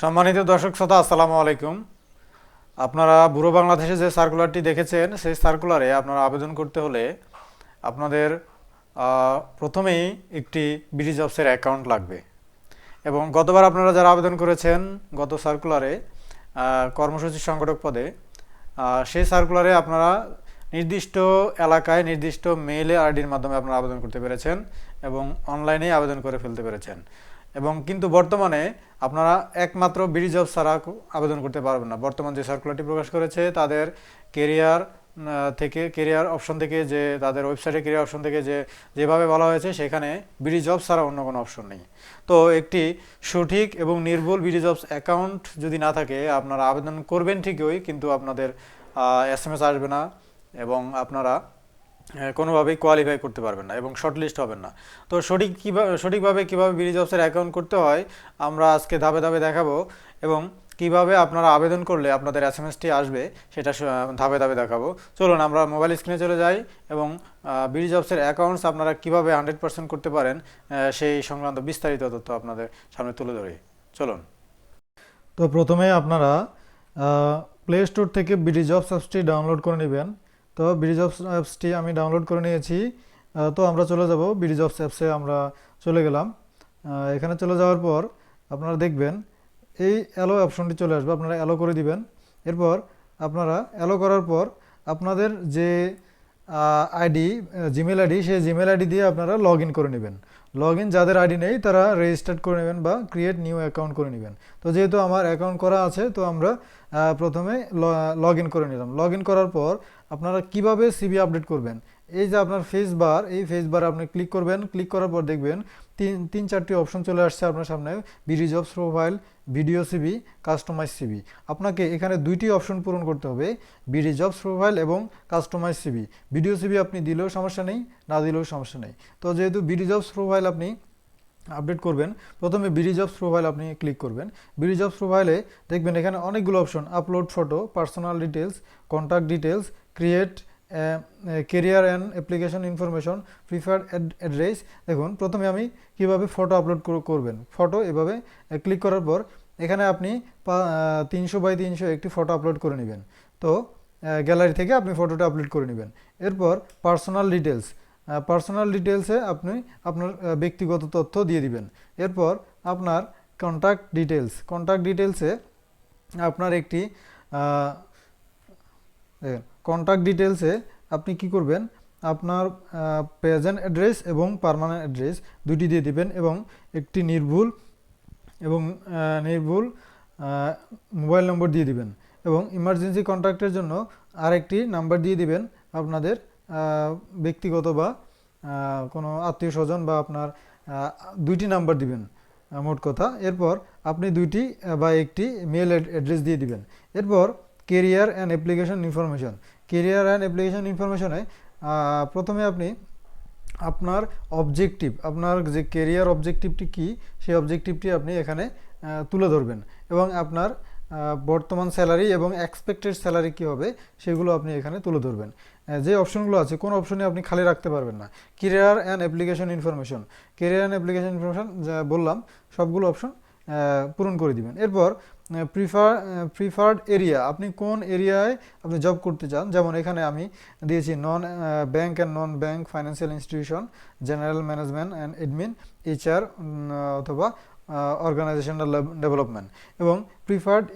সম্মানিত দর্শক শ্রোতা, আসসালামু আলাইকুম। আপনারা বুড়ো বাংলাদেশে যে সার্কুলারটি দেখেছেন, সেই সার্কুলারে আপনারা আবেদন করতে হলে আপনাদের প্রথমেই একটি বিডি জবসের অ্যাকাউন্ট লাগবে। এবং গতবার আপনারা যারা আবেদন করেছেন গত সার্কুলারে কর্মসূচি সংগঠক পদে সেই সার্কুলারে আপনারা নির্দিষ্ট এলাকায় নির্দিষ্ট মেইলে আইডির মাধ্যমে আপনারা আবেদন করতে পেরেছেন এবং অনলাইনেই আবেদন করে ফেলতে পেরেছেন। এবং কিন্তু বর্তমানে আপনারা একমাত্র বিডি জব ছাড়া আবেদন করতে পারবেন না। বর্তমান যে সার্কুলারটি প্রকাশ করেছে, তাদের কেরিয়ার থেকে কেরিয়ার অপশন থেকে যে, তাদের ওয়েবসাইটে কেরিয়ার অপশন থেকে যে, যেভাবে বলা হয়েছে, সেখানে বিডি জব ছাড়া অন্য কোনো অপশন নেই। তো একটি সঠিক এবং নির্ভুল বিডি জবস অ্যাকাউন্ট যদি না থাকে, আপনারা আবেদন করবেন ঠিকই, কিন্তু আপনাদের এস এম এস আসবে না এবং আপনারা কোনোভাবেই কোয়ালিফাই করতে পারবেন না এবং শর্টলিস্ট হবেন না। তো সঠিক কীভাবে সঠিকভাবে কীভাবে বিডি জবসের অ্যাকাউন্ট করতে হয়, আমরা আজকে ধাপে ধাপে দেখাবো এবং কীভাবে আপনারা আবেদন করলে আপনাদের এস এম এসটি আসবে, সেটা ধাপে ধাপে দেখাবো। চলুন, আমরা মোবাইল স্ক্রিনে চলে যাই এবং বিডি জবসের অ্যাকাউন্টস আপনারা কীভাবে হান্ড্রেড পার্সেন্ট করতে পারেন সেই সংক্রান্ত বিস্তারিত তথ্য আপনাদের সামনে তুলে ধরি। চলুন। তো প্রথমে আপনারা প্লে স্টোর থেকে বিডি জবস অ্যাপসটি ডাউনলোড করে নেবেন। তো বিডি জবস অ্যাপসটি আমি ডাউনলোড করে নিয়েছি। তো আমরা চলে যাব বিডি জবস অ্যাপসে আমরা চলে গেলাম। এখানে চলে যাওয়ার পর আপনারা দেখবেন এই অ্যালো অপশনটি চলে আসবে, আপনারা অ্যালো করে দিবেন। এরপর আপনারা অ্যালো করার পর আপনাদের যে আইডি জিমেল আইডি সেই জিমেল আইডি দিয়ে আপনারা লগ ইন করে নেবেন। লগ ইন যাদের আইডি নেই, তারা রেজিস্টার্ড করে নেবেন বা ক্রিয়েট নিউ অ্যাকাউন্ট করে নেবেন। তো যেহেতু আমার অ্যাকাউন্ট করা আছে, তো আমরা প্রথমে লগ ইন করে নিলাম। লগ ইন করার পর আপনারা কীভাবে সিবি আপডেট করবেন? এই যে আপনার ফেস বার এই ফেস বার আপনি ক্লিক করবেন ক্লিক করার পর দেখবেন তিন তিন, চারটি অপশন চলে আসছে আপনার সামনে। BD jobs profile video CV customise CV আপনাকে এখানে দুইটি অপশন পূরণ করতে হবে বিডি জবস প্রোফাইল এবং কাস্টমাইজ সিবি ভিডিও সিবি আপনি দিলেও সমস্যা নেই, না দিলেও সমস্যা নেই। তো যেহেতু বিডি জবস প্রোফাইল আপনি আপডেট করবেন, প্রথমে বিডি জবস প্রোফাইল আপনি ক্লিক করবেন। বিডি জবস প্রোফাইলে দেখবেন এখানে অনেকগুলো option upload photo personal details contact details create career and application information preferred address দেখুন, প্রথমে আমি কীভাবে ফটো আপলোড করবেন? ফটো এভাবে ক্লিক করার পর এখানে আপনি তিনশো বাই তিনশো একটি ফটো আপলোড করে নেবেন। তো গ্যালারি থেকে আপনি ফটোটা আপলোড করে নেবেন। এরপর পার্সোনাল ডিটেলস পার্সোনাল ডিটেলসে আপনি আপনার ব্যক্তিগত তথ্য দিয়ে দিবেন। এরপর আপনার কন্ট্যাক্ট ডিটেলস কন্ট্যাক্ট ডিটেলসে আপনার একটি কন্ট্যাক্ট ডিটেলসে আপনি কি করবেন? আপনার প্রেজেন্ট অ্যাড্রেস এবং পার্মানেন্ট অ্যাড্রেস দুটি দিয়ে দিবেন এবং একটি নির্ভুল এবং নির্ভুল মোবাইল নম্বর দিয়ে দিবেন এবং ইমার্জেন্সি কন্ট্যাক্টের জন্য আরেকটি নাম্বার দিয়ে দিবেন আপনাদের ব্যক্তিগত বা কোনো আত্মীয় স্বজন বা আপনার দুইটি নাম্বার দিবেন মোট কথা। এরপর আপনি দুইটি বা একটি মেল অ্যাড্রেস দিয়ে দিবেন। এরপর career and application information career and application ইনফরমেশনে প্রথমে আপনি আপনার অবজেক্টিভ আপনার যে কেরিয়ার অবজেক্টিভটি কী, সেই অবজেক্টিভটি আপনি এখানে তুলে ধরবেন। এবং আপনার বর্তমান স্যালারি এবং এক্সপেক্টেড স্যালারি কী হবে, সেগুলো আপনি এখানে তুলে ধরবেন। যে অপশনগুলো আছে, কোন অপশনে আপনি খালি রাখতে পারবেন না। Career and application information career and application information যা বললাম, সবগুলো অপশন পূরণ করে দিবেন। এরপর প্রিফার প্রিফার্ড এরিয়া আপনি কোন এরিয়ায় আপনি জব করতে চান? যেমন এখানে আমি দিয়েছি non bank and non bank financial institution general management and admin HR অথবা অর্গানাইজেশনাল ডেভেলপমেন্ট এবং preferred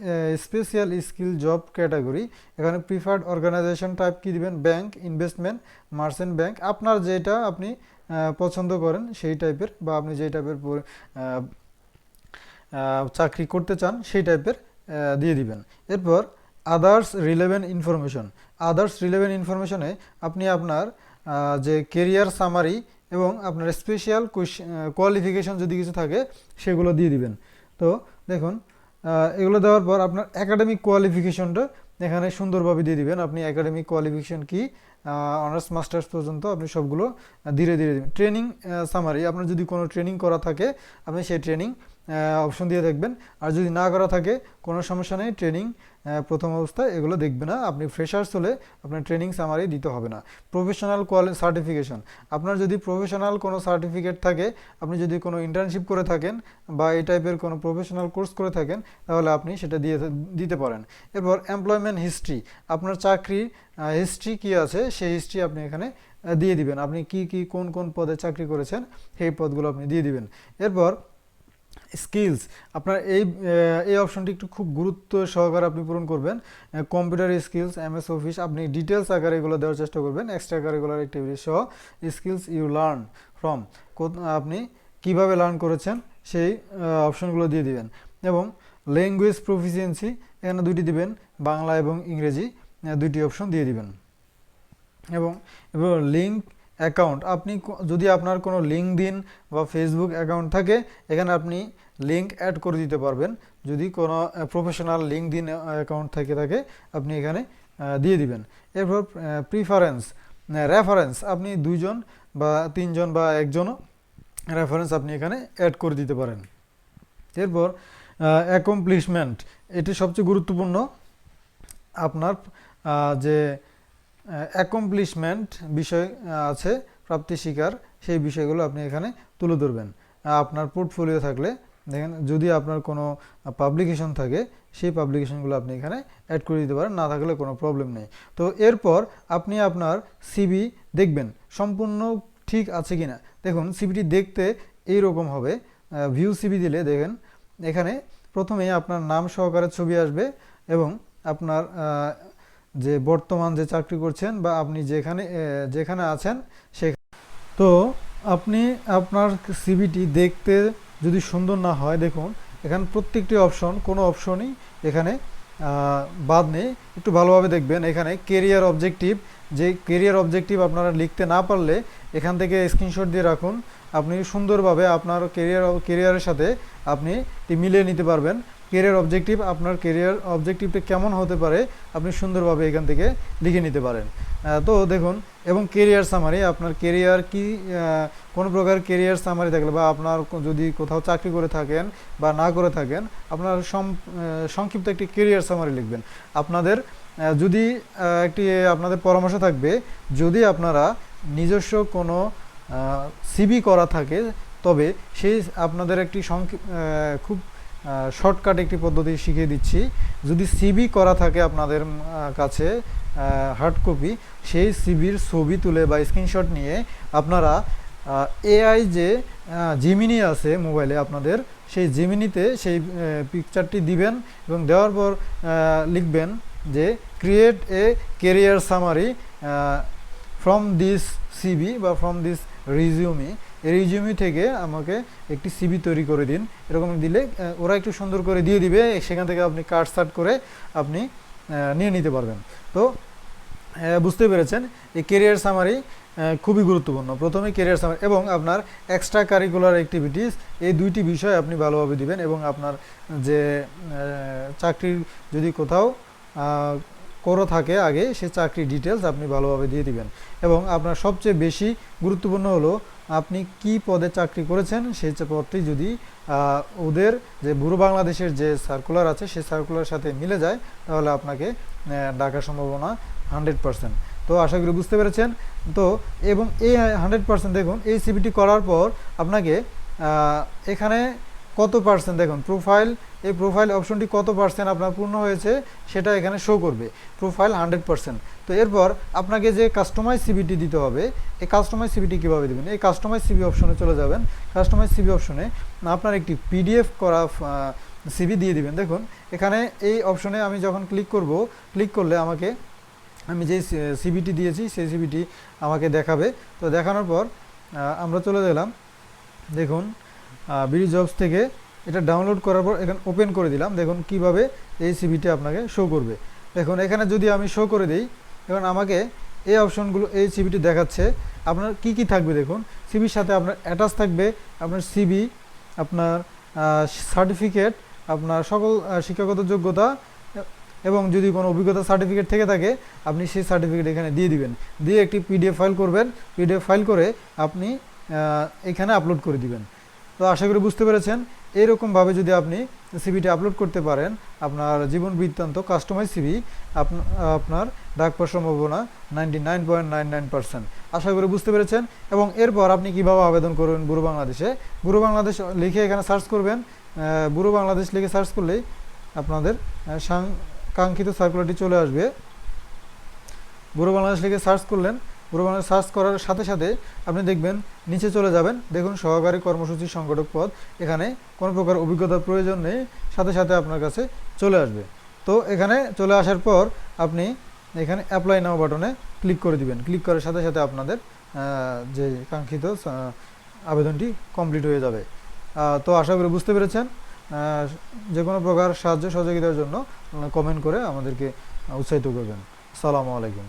special skill job category এখানে প্রিফার্ড অর্গানাইজেশন টাইপ কি দিবেন? ব্যাংক ইনভেস্টমেন্ট মার্চেন্ট ব্যাংক আপনার যেটা আপনি পছন্দ করেন সেই টাইপের বা আপনি যেই টাইপের চাকরি করতে চান, সেই টাইপের দিয়ে দিবেন। এরপর others relevant information others relevant ইনফরমেশনে আপনি আপনার যে কেরিয়ার সামারি এবং আপনার স্পেশাল কোয়ালিফিকেশন যদি কিছু থাকে, সেগুলো দিয়ে দিবেন। তো দেখুন এগুলো দেওয়ার পর আপনার একাডেমিক কোয়ালিফিকেশনটা এখানে সুন্দরভাবে দিয়ে দিবেন। আপনি একাডেমিক কোয়ালিফিকেশন কি অনার্স মাস্টার্স পর্যন্ত আপনি সবগুলো ধীরে ধীরে দেবেন। ট্রেনিং সামারি আপনার যদি কোনো ট্রেনিং করা থাকে, আপনি সেই ট্রেনিং অপশন দিয়ে দেখবেন। আর যদি না করা থাকে, কোনো সমস্যা নেই ট্রেনিং প্রথম অবস্থায় এগুলো দেখবে না। আপনি ফ্রেশার্স হলে আপনার ট্রেনিং সামারি দিতে হবে না। প্রফেশনাল কোয়ালি সার্টিফিকেশন আপনার যদি প্রফেশনাল কোনো সার্টিফিকেট থাকে, আপনি যদি কোনো ইন্টার্নশিপ করে থাকেন বা এই টাইপের কোনো প্রফেশনাল কোর্স করে থাকেন, তাহলে আপনি সেটা দিয়ে দিতে পারেন। এরপর এমপ্লয়মেন্ট হিস্ট্রি আপনার চাকরির হিস্ট্রি কী আছে? সেই হিস্ট্রি আপনি এখানে দিয়ে দিবেন। আপনি কি কি, কোন কোন পদে চাকরি করেছেন, সেই পদগুলো আপনি দিয়ে দিবেন। এরপর স্কিলস আপনার এই এই অপশনটি একটু খুব গুরুত্ব সহকারে আপনি পূরণ করবেন। Computer skills M S office আপনি ডিটেলস আকারে এগুলো দেওয়ার চেষ্টা করবেন এক্সট্রা কারিকুলার অ্যাক্টিভিটি সহ স্কিলস ইউ লার্ন ফ্রম আপনি কীভাবে লার্ন করেছেন, সেই অপশনগুলো দিয়ে দিবেন। এবং ল্যাঙ্গুয়েজ প্রফিসিয়েন্সি এখানে দুইটি দিবেন, বাংলা এবং ইংরেজি দুইটি অপশন দিয়ে দিবেন। এবং এবং লিঙ্ক অ্যাকাউন্ট। আপনি যদি আপনার কোনো লিঙ্ক দিন বা ফেসবুক অ্যাকাউন্ট থাকে, এখানে আপনি লিঙ্ক অ্যাড করে দিতে পারবেন। যদি কোনো প্রফেশনাল লিঙ্ক দিন অ্যাকাউন্ট থেকে থাকে আপনি এখানে দিয়ে দিবেন। এরপর প্রিফারেন্স রেফারেন্স আপনি দুইজন বা তিনজন বা একজনও রেফারেন্স আপনি এখানে অ্যাড করে দিতে পারেন। এরপর অ্যাকমপ্লিশমেন্ট এটি সবচেয়ে গুরুত্বপূর্ণ। আপনার যে অ্যাকমপ্লিশমেন্ট বিষয় আছে, প্রাপ্তি শিকার, সেই বিষয়গুলো আপনি এখানে তুলে ধরবেন। আপনার পোর্টফোলিও থাকলে, দেখেন, যদি আপনার কোনো পাবলিকেশন থাকে, সেই পাবলিকেশনগুলো আপনি এখানে অ্যাড করে দিতে পারেন, না থাকলে কোনো প্রবলেম নেই। তো এরপর আপনি আপনার সিবি দেখবেন, সম্পূর্ণ ঠিক আছে কি না দেখুন সিবিটি দেখতে এই রকম হবে ভিউ সিবি দিলে দেখেন, এখানে প্রথমেই আপনার নাম সহকারে ছবি আসবে এবং আপনার যে বর্তমান যে চাকরি করছেন বা আপনি যেখানে যেখানে আছেন সেখানে। তো আপনি আপনার সিবিটি দেখতে যদি সুন্দর না হয়, দেখুন, এখানে প্রত্যেকটি অপশন কোনো অপশনই এখানে বাদ নেই। একটু ভালোভাবে দেখবেন, এখানে কেরিয়ার অবজেক্টিভ যে কেরিয়ার অবজেক্টিভ আপনারা লিখতে না পারলে এখান থেকে স্ক্রিনশট দিয়ে রাখুন। আপনি সুন্দরভাবে আপনার কেরিয়ার কেরিয়ারের সাথে আপনি মিলিয়ে নিতে পারবেন। কেরিয়ার অবজেক্টিভ আপনার কেরিয়ার অবজেক্টিভটা কেমন হতে পারে, আপনি সুন্দরভাবে এখান থেকে লিখে নিতে পারেন। তো দেখুন, এবং কেরিয়ার সামারি আপনার কেরিয়ার কি কোন প্রকার কেরিয়ার সামারি থাকলে বা আপনার যদি কোথাও চাকরি করে থাকেন বা না করে থাকেন, আপনার সংক্ষিপ্ত একটি কেরিয়ার সামারি লিখবেন। আপনাদের যদি একটি, আপনাদের পরামর্শ থাকবে, যদি আপনারা নিজস্ব কোনো সিবি করা থাকে, তবে সেই আপনাদের একটি খুব শর্টকাট একটি পদ্ধতি শিখিয়ে দিচ্ছি। যদি সিবি করা থাকে আপনাদের কাছে হার্ড কপি সেই সিবির ছবি তুলে বা স্ক্রিনশট নিয়ে আপনারা এআই যে জিমিনি আছে মোবাইলে আপনাদের, সেই জিমিনিতে সেই পিকচারটি দিবেন এবং দেওয়ার পর লিখবেন যে create a career summary from this CV বা ফ্রম দিস রিজিউমি এই রিজিউমি থেকে আমাকে একটি সিবি তৈরি করে দিন। এরকম দিলে ওরা একটু সুন্দর করে দিয়ে দিবে, সেখান থেকে আপনি কার্ড সার্ট করে আপনি নিয়ে নিতে পারবেন। তো বুঝতে পেরেছেন, এই কেরিয়ার সামারি খুবই গুরুত্বপূর্ণ। প্রথমে কেরিয়ার সামারি এবং আপনার এক্সট্রা কারিকুলার অ্যাক্টিভিটিস এই দুইটি বিষয় আপনি ভালোভাবে দিবেন এবং আপনার যে চাকরির যদি কোথাও করো থাকে আগে, সে চাকরির ডিটেলস আপনি ভালোভাবে দিয়ে দিবেন। এবং আপনার সবচেয়ে বেশি গুরুত্বপূর্ণ হলো, আপনি কি পদে চাকরি করেছেন সেই পদটি যদি ওদের যে বুড়ো বাংলাদেশের যে সার্কুলার আছে সেই সার্কুলার সাথে মিলে যায়, তাহলে আপনাকে ডাকার সম্ভাবনা হান্ড্রেড পার্সেন্ট তো আশা করি বুঝতে পেরেছেন। তো এবং এই হান্ড্রেড পার্সেন্ট দেখুন, এই সিবিটি করার পর আপনাকে এখানে কত পার্সেন্ট দেখুন প্রোফাইল এই প্রোফাইল অপশনটি কত পার্সেন্ট আপনার পূর্ণ হয়েছে সেটা এখানে শো করবে। প্রোফাইল হান্ড্রেড পার্সেন্ট তো এরপর আপনাকে যে কাস্টমাইজ সিবিটি দিতে হবে, এই কাস্টমাইজ সিবিটি কীভাবে দেবেন? এই কাস্টমাইজ সিবি অপশনে চলে যাবেন। কাস্টমাইজ সিবি অপশনে আপনার একটি পিডিএফ করা সিবি দিয়ে দিবেন। দেখুন, এখানে এই অপশনে আমি যখন ক্লিক করব ক্লিক করলে আমাকে, আমি যে সিবিটি দিয়েছি, সেই সিবিটি আমাকে দেখাবে। তো দেখানোর পর আমরা চলে গেলাম। দেখুন বিডি জবস থেকে এটা ডাউনলোড করার পর এখানে ওপেন করে দিলাম। দেখুন কীভাবে এই সিবিটি আপনাকে শো করবে। দেখুন, এখানে যদি আমি শো করে দিই এখন আমাকে এই অপশনগুলো এই সিভিটি দেখাচ্ছে। আপনার কি কি থাকবে দেখুন? সিবির সাথে আপনার অ্যাটাচ থাকবে আপনার সিবি আপনার সার্টিফিকেট আপনার সকল শিক্ষাগত যোগ্যতা, এবং যদি কোনো অভিজ্ঞতা সার্টিফিকেট থেকে থাকে, আপনি সেই সার্টিফিকেট এখানে দিয়ে দিবেন। দিয়ে একটি পিডিএফ ফাইল করবেন। পিডিএফ ফাইল করে আপনি এখানে আপলোড করে দিবেন। তো আশা করি বুঝতে পেরেছেন। এরকমভাবে যদি আপনি সিভিটি আপলোড করতে পারেন, আপনার জীবন বৃত্তান্ত কাস্টমাইজ সিভি আপনার ডাক পাওয়ার সম্ভাবনা ninety nine point nine nine percent আশা করি বুঝতে পেরেছেন। এবং এরপর আপনি কীভাবে আবেদন করবেন বুড়ো বাংলাদেশে? বুড়ো বাংলাদেশ লিখে এখানে সার্চ করবেন। বুড়ো বাংলাদেশ লিখে সার্চ করলেই আপনাদের কাঙ্ক্ষিত সার্কুলারটি চলে আসবে। বুড়ো বাংলাদেশ লিখে সার্চ করলেন বুড়ো বাংলাদেশ সার্চ করার সাথে সাথে আপনি দেখবেন নিচে চলে যাবেন। দেখুন সহকারী কর্মসূচি সংগঠক পদ। এখানে কোনো প্রকার অভিজ্ঞতার প্রয়োজন নেই। সাথে সাথে আপনার কাছে চলে আসবে। তো এখানে চলে আসার পর আপনি এখানে অ্যাপ্লাই নাও বাটনে ক্লিক করে দিবেন। ক্লিক করার সাথে সাথে আপনাদের যে কাঙ্ক্ষিত আবেদনটি কমপ্লিট হয়ে যাবে। তো আশা করি বুঝতে পেরেছেন। যে কোনো প্রকার সাহায্য সহযোগিতার জন্য কমেন্ট করে আমাদেরকে উৎসাহিত করবেন। সালামু আলাইকুম।